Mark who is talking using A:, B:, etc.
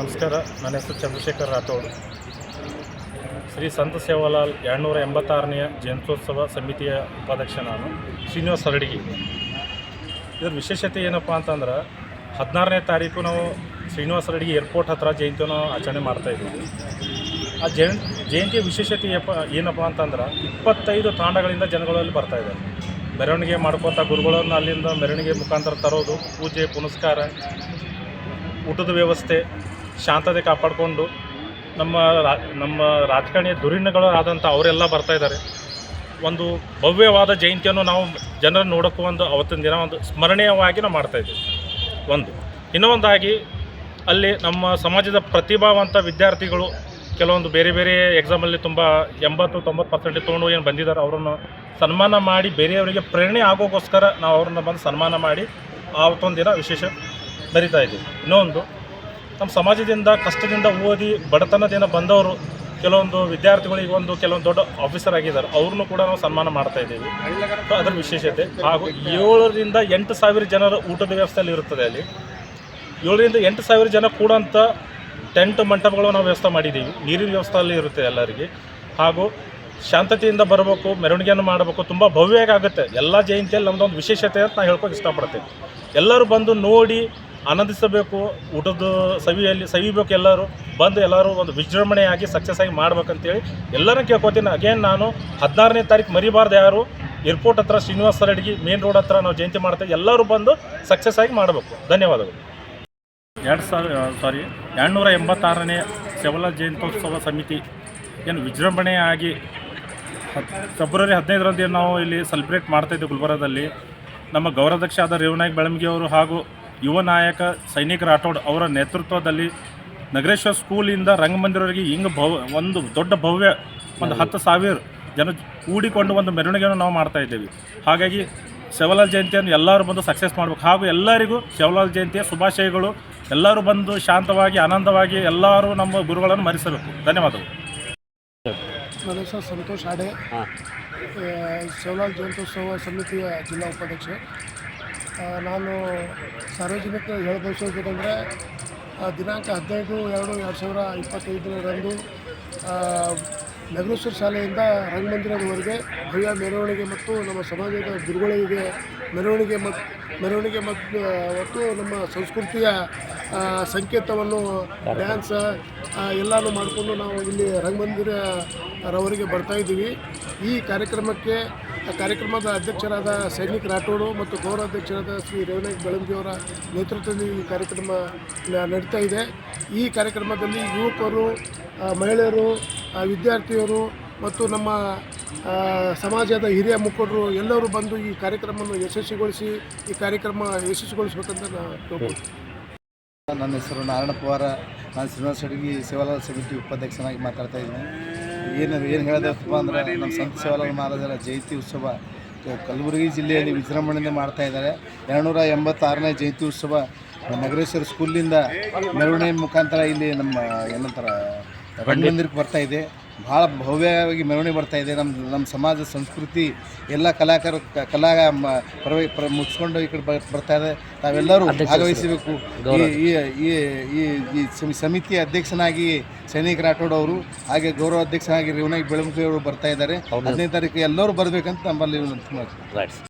A: ನಮಸ್ಕಾರ. ನನ್ನ ಹೆಸರು ಚಂದ್ರಶೇಖರ್ ರಾಥೋಡ್. ಶ್ರೀ ಸಂತ ಸೇವಾಲಾಲ್ ಎರಡುನೂರ ಎಂಬತ್ತಾರನೆಯ ಜಯಂತ್ಯೋತ್ಸವ ಸಮಿತಿಯ ಉಪಾಧ್ಯಕ್ಷ ನಾನು, ಶ್ರೀನಿವಾಸ ಹರಡಿಗಿ. ಇದರ ವಿಶೇಷತೆ ಏನಪ್ಪ ಅಂತಂದ್ರೆ, ಹದಿನಾರನೇ ತಾರೀಕು ನಾವು ಶ್ರೀನಿವಾಸ ಹರಡಿಗೆ ಏರ್ಪೋರ್ಟ್ ಹತ್ರ ಜಯಂತಿಯನ್ನು ಆಚರಣೆ ಮಾಡ್ತಾಯಿದ್ದೀವಿ ಆ ಜಯ ಜಯಂತಿಯ ವಿಶೇಷತೆ ಏನಪ್ಪ ಏನಪ್ಪ ಅಂತಂದ್ರೆ, ಇಪ್ಪತ್ತೈದು ತಾಂಡಗಳಿಂದ ಜನಗಳಲ್ಲಿ ಬರ್ತಾಯಿದ್ದಾರೆ ಮೆರವಣಿಗೆ ಮಾಡ್ಕೋತಾ ಗುರುಗಳನ್ನು ಅಲ್ಲಿಂದ ಮೆರವಣಿಗೆ ಮುಖಾಂತರ ತರೋದು, ಪೂಜೆ, ಪುನಸ್ಕಾರ, ಊಟದ ವ್ಯವಸ್ಥೆ ಶಾಂತತೆ ಕಾಪಾಡಿಕೊಂಡು ನಮ್ಮ ರಾ, ನಮ್ಮ ರಾಜಕಾರಣಿಯ ದುರಿಣಗಳು ಆದಂಥ ಅವರೆಲ್ಲ ಬರ್ತಾ ಇದ್ದಾರೆ. ಒಂದು ಭವ್ಯವಾದ ಜಯಂತಿಯನ್ನು ನಾವು ಜನರನ್ನು ನೋಡೋಕ್ಕೂ ಒಂದು ಅವತ್ತಿನ ದಿನ ಒಂದು ಸ್ಮರಣೀಯವಾಗಿ ನಾವು ಮಾಡ್ತಾಯಿದ್ದೀವಿ ಒಂದು. ಇನ್ನೊಂದಾಗಿ ಅಲ್ಲಿ ನಮ್ಮ ಸಮಾಜದ ಪ್ರತಿಭಾವಂತ ವಿದ್ಯಾರ್ಥಿಗಳು ಕೆಲವೊಂದು ಬೇರೆ ಬೇರೆ ಎಕ್ಸಾಮಲ್ಲಿ ತುಂಬ ಎಂಬತ್ತು, ತೊಂಬತ್ತು ಪರ್ಸೆಂಟ್ ತೊಗೊಂಡು ಏನು ಬಂದಿದ್ದಾರೆ, ಅವರನ್ನು ಸನ್ಮಾನ ಮಾಡಿ ಬೇರೆಯವರಿಗೆ ಪ್ರೇರಣೆ ಆಗೋಕ್ಕೋಸ್ಕರ ನಾವು ಅವ್ರನ್ನ ಬಂದು ಸನ್ಮಾನ ಮಾಡಿ ಆವತ್ತೊಂದು ದಿನ ವಿಶೇಷ ಬರಿತಾ ಇದ್ದೀವಿ. ಇನ್ನೊಂದು. ನಮ್ಮ ಸಮಾಜದಿಂದ ಕಷ್ಟದಿಂದ ಓದಿ ಬಡತನದಿಂದ ಬಂದವರು ಕೆಲವೊಂದು ವಿದ್ಯಾರ್ಥಿಗಳಿಗೆ ಒಂದು ಕೆಲವೊಂದು ದೊಡ್ಡ ಆಫೀಸರ್ ಆಗಿದ್ದಾರೆ. ಅವ್ರನ್ನೂ ಕೂಡ ನಾವು ಸನ್ಮಾನ ಮಾಡ್ತಾ ಇದ್ದೀವಿ. ಅದರ ವಿಶೇಷತೆ. ಹಾಗೂ ಏಳರಿಂದ ಎಂಟು ಸಾವಿರ ಜನರ ಊಟದ ವ್ಯವಸ್ಥೆಯಲ್ಲಿ ಇರುತ್ತದೆ ಅಲ್ಲಿ. ಏಳರಿಂದ ಎಂಟು ಸಾವಿರ ಜನ ಕೂಡಂಥ ಟೆಂಟ್ ಮಂಟಪಗಳು ನಾವು ವ್ಯವಸ್ಥೆ ಮಾಡಿದ್ದೀವಿ. ನೀರಿನ ವ್ಯವಸ್ಥೆ ಅಲ್ಲಿ ಇರುತ್ತೆ ಎಲ್ಲರಿಗೆ. ಹಾಗೂ ಶಾಂತತೆಯಿಂದ ಬರಬೇಕು, ಮೆರವಣಿಗೆಯನ್ನು ಮಾಡಬೇಕು. ತುಂಬ ಭವ್ಯವಾಗಿ ಆಗುತ್ತೆ. ಎಲ್ಲ ಜಯಂತಿಯಲ್ಲಿ ನಮ್ಮದೊಂದು ವಿಶೇಷತೆ ಅಂತ ನಾನು ಹೇಳ್ಕೊಕ್ಕೆ ಇಷ್ಟಪಡ್ತೀನಿ. ಎಲ್ಲರೂ ಬಂದು ನೋಡಿ ಆನಂದಿಸಬೇಕು ಊಟದ ಸವಿಯಲ್ಲಿ, ಸವಿಬೇಕು ಎಲ್ಲರೂ, ಬಂದು ಎಲ್ಲರೂ ಒಂದು ವಿಜೃಂಭಣೆಯಾಗಿ ಸಕ್ಸಸ್ ಆಗಿ ಮಾಡ್ಬೇಕಂತೇಳಿ ಎಲ್ಲರೂ ಕೇಳ್ಕೊತೀನಿ ಅಗೇನ್ ನಾನು ಹದಿನಾರನೇ ತಾರೀಕು ಮರಿಬಾರ್ದು ಯಾರು ಏರ್ಪೋರ್ಟ್ ಹತ್ರ ಶ್ರೀನಿವಾಸ ರೆಡ್ಡಿ ಮೇನ್ ರೋಡ್ ಹತ್ರ ನಾವು ಜಯಂತಿ ಮಾಡ್ತೇವೆ ಎಲ್ಲರೂ ಬಂದು ಸಕ್ಸಸ್ ಆಗಿ ಮಾಡಬೇಕು. ಧನ್ಯವಾದಗಳು. ಎರಡು ಸಾವಿರ ಸಾರಿ ಎರಡುನೂರ ಎಂಬತ್ತಾರನೇ ಶಬಲ ಜಯಂತ್ಯೋತ್ಸವ ಸಮಿತಿ ಏನು ವಿಜೃಂಭಣೆಯಾಗಿ ಹತ್ ಫೆಬ್ರವರಿ ಹದಿನೈದರಂದು ನಾವು ಇಲ್ಲಿ ಸೆಲೆಬ್ರೇಟ್ ಮಾಡ್ತಾಯಿದ್ದೆ ಗುಲ್ಬರ್ಗದಲ್ಲಿ. ನಮ್ಮ ಗೌರವಾಧ್ಯಕ್ಷ ಆದ ರೇವನಾಯಕ್ ಬೆಳಮಗಿ ಅವರು ಹಾಗೂ ಯುವ ನಾಯಕ ಸೈನಿಕ ರಾಠೋಡ್ ಅವರ ನೇತೃತ್ವದಲ್ಲಿ ನಗರೇಶ್ವರ ಸ್ಕೂಲಿಂದ ರಂಗಮಂದಿರವರೆಗೆ ಹಿಂಗೆ ಭವ್ ಒಂದು ದೊಡ್ಡ ಭವ್ಯ ಒಂದು ಹತ್ತು ಸಾವಿರ ಜನ ಕೂಡಿಕೊಂಡು ಒಂದು ಮೆರವಣಿಗೆಯನ್ನು ನಾವು ಮಾಡ್ತಾ ಇದ್ದೇವೆ. ಹಾಗಾಗಿ ಶಿವಲಾಲ್ ಜಯಂತಿಯನ್ನು ಎಲ್ಲರೂ ಬಂದು ಸಕ್ಸಸ್ ಮಾಡಬೇಕು. ಹಾಗೂ ಎಲ್ಲರಿಗೂ ಶಿವಲಾಲ್ ಜಯಂತಿಯ ಶುಭಾಶಯಗಳು. ಎಲ್ಲರೂ ಬಂದು ಶಾಂತವಾಗಿ ಆನಂದವಾಗಿ ಎಲ್ಲರೂ ನಮ್ಮ ಗುರುಗಳನ್ನು ಮರೆಸಬೇಕು. ಧನ್ಯವಾದಗಳು.
B: ನನ್ನ ಹೆಸರು ಸಂತೋಷ್ ಆಡೆ ಶಿವಲಾಲ್ ಜಯಂತ್ಯೋತ್ಸವ ಸಮಿತಿಯ ಜಿಲ್ಲಾ ಉಪಾಧ್ಯಕ್ಷ. ನಾನು ಸಾರ್ವಜನಿಕ ಹೇಳಬಯಸೋದೇನೆಂದರೆ ದಿನಾಂಕ ಹದಿನೈದು ಎರಡು ಎರಡು ಸಾವಿರ ಇಪ್ಪತ್ತೈದರಂದು ನಗರೇಶ್ವರ ಶಾಲೆಯಿಂದ ರಂಗಮಂದಿರದವರೆಗೆ ಭವ್ಯ ಮೆರವಣಿಗೆ ಮತ್ತು ನಮ್ಮ ಸಮಾಜದ ಗುರುಗಳಿಗೆ ಮೆರವಣಿಗೆ ಮತ್ತು ಮೆರವಣಿಗೆ ಮತ್ತು ಮತ್ತು ನಮ್ಮ ಸಂಸ್ಕೃತಿಯ ಸಂಕೇತವನ್ನು ಡ್ಯಾನ್ಸ್ ಎಲ್ಲನೂ ಮಾಡಿಕೊಂಡು ನಾವು ಇಲ್ಲಿ ರಂಗಮಂದಿರ ಬರ್ತಾಯಿದ್ದೀವಿ ಈ ಕಾರ್ಯಕ್ರಮಕ್ಕೆ ಕಾರ್ಯಕ್ರಮದ ಅಧ್ಯಕ್ಷರಾದ ಸೈನಿಕ್ ರಾಠೋಡು ಮತ್ತು ಗೌರವಾಧ್ಯಕ್ಷರಾದ ಶ್ರೀ ರೇವನಾಯಕ್ ಬೆಳಂಗಿಯವರ ನೇತೃತ್ವದಲ್ಲಿ ಈ ಕಾರ್ಯಕ್ರಮ ನಡೀತಾ ಇದೆ. ಈ ಕಾರ್ಯಕ್ರಮದಲ್ಲಿ ಯುವಕರು ಮಹಿಳೆಯರು ವಿದ್ಯಾರ್ಥಿಯರು ಮತ್ತು ನಮ್ಮ ಸಮಾಜದ ಹಿರಿಯ ಮುಖಂಡರು ಎಲ್ಲರೂ ಬಂದು ಈ ಕಾರ್ಯಕ್ರಮವನ್ನು ಯಶಸ್ವಿಗೊಳಿಸಿ, ಈ ಕಾರ್ಯಕ್ರಮ ಯಶಸ್ವಿಗೊಳಿಸಬೇಕಂತ ನಾನು
C: ನನ್ನ ಹೆಸರು ನಾರಾಯಣ ಪವಾರ. ನಾನು ಶ್ರೀನಿವಾಸ ಸೇವಾಲಾಲ್ ಸಮಿತಿ ಉಪಾಧ್ಯಕ್ಷನಾಗಿ ಮಾತಾಡ್ತಾ ಇದ್ದೀನಿ. ಏನು ಏನು ಹೇಳೋದಪ್ಪ ಅಂದ್ರೆ ನಮ್ಮ ಸಂತ ಸೇವಾಲಾಲ್ ಮಹಾರಾಜರ ಜಯಂತಿ ಉತ್ಸವ ಕಲಬುರಗಿ ಜಿಲ್ಲೆಯಲ್ಲಿ ವಿಜೃಂಭಣೆಯಿಂದ ಮಾಡ್ತಾ ಇದ್ದಾರೆ. ಎರಡುನೂರ ಎಂಬತ್ತಾರನೇ ಜಯಂತಿ ಉತ್ಸವ ನಗರೇಶ್ವರ ಸ್ಕೂಲಿಂದ ಮೆರವಣಿಗೆ ಮುಖಾಂತರ ಇಲ್ಲಿ ನಮ್ಮ ಏನಂತಾರೆ ರಂಗಮಂದಿರಕ್ಕೆ ಬರ್ತಾ ಇದೆ. ಭಾಳ ಭವ್ಯವಾಗಿ ಮೆರವಣಿಗೆ ಬರ್ತಾ ಇದೆ. ನಮ್ಮ ನಮ್ಮ ಸಮಾಜ ಸಂಸ್ಕೃತಿ ಎಲ್ಲ ಕಲಾಕಾರ ಕಲಾ ಪರವಾಗಿ ಪ್ರ ಮುಗಿಸ್ಕೊಂಡು ಈ ಕಡೆ ಬರ್ತಾ ಇದೆ. ತಾವೆಲ್ಲರೂ ಭಾಗವಹಿಸಬೇಕು. ಈ ಈ ಈ ಸಮಿತಿಯ ಅಧ್ಯಕ್ಷನಾಗಿ ಸೈನಿಕ ರಾಠೋಡ್ ಅವರು ಹಾಗೆ ಗೌರವ ಅಧ್ಯಕ್ಷನಾಗಿ ರೇವನಾಗಿ ಬೆಳಮುಖಿ ಅವರು ಬರ್ತಾ ಇದ್ದಾರೆ. ಹದಿನೈದು ತಾರೀಕು ಎಲ್ಲರೂ ಬರಬೇಕಂತ ನಮ್ಮಲ್ಲಿ ವಿನಂತಿ